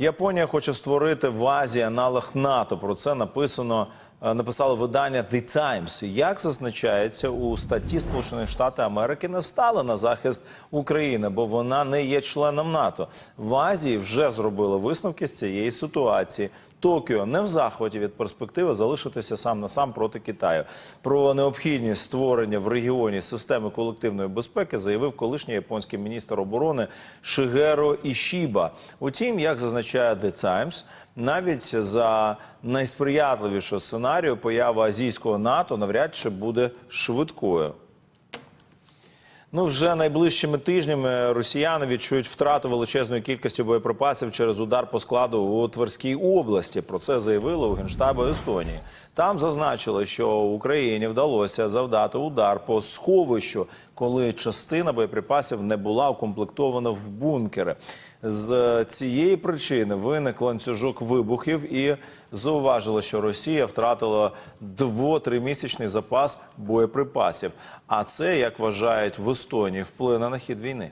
Японія хоче створити в Азії аналог НАТО. Про це написано написало видання The Times. Як зазначається у статті Сполучені Штати Америки не стали на захист України, бо вона не є членом НАТО. В Азії вже зробили висновки з цієї ситуації. Токіо не в захваті від перспективи залишитися сам на сам проти Китаю. Про необхідність створення в регіоні системи колективної безпеки заявив колишній японський міністр оборони Шигеро Ішіба. Утім, як зазначає The Times, навіть за найсприятливішого сценарію поява азійського НАТО навряд чи буде швидкою. Ну, вже найближчими тижнями росіяни відчують втрату величезної кількості боєприпасів через удар по складу у Тверській області. Про це заявили у генштабу Естонії. Там зазначили, що Україні вдалося завдати удар по сховищу, коли частина боєприпасів не була укомплектована в бункери. З цієї причини виник ланцюжок вибухів і зауважили, що Росія втратила дво-тримісячний запас боєприпасів. А це, як вважають в Естонії, вплине на хід війни.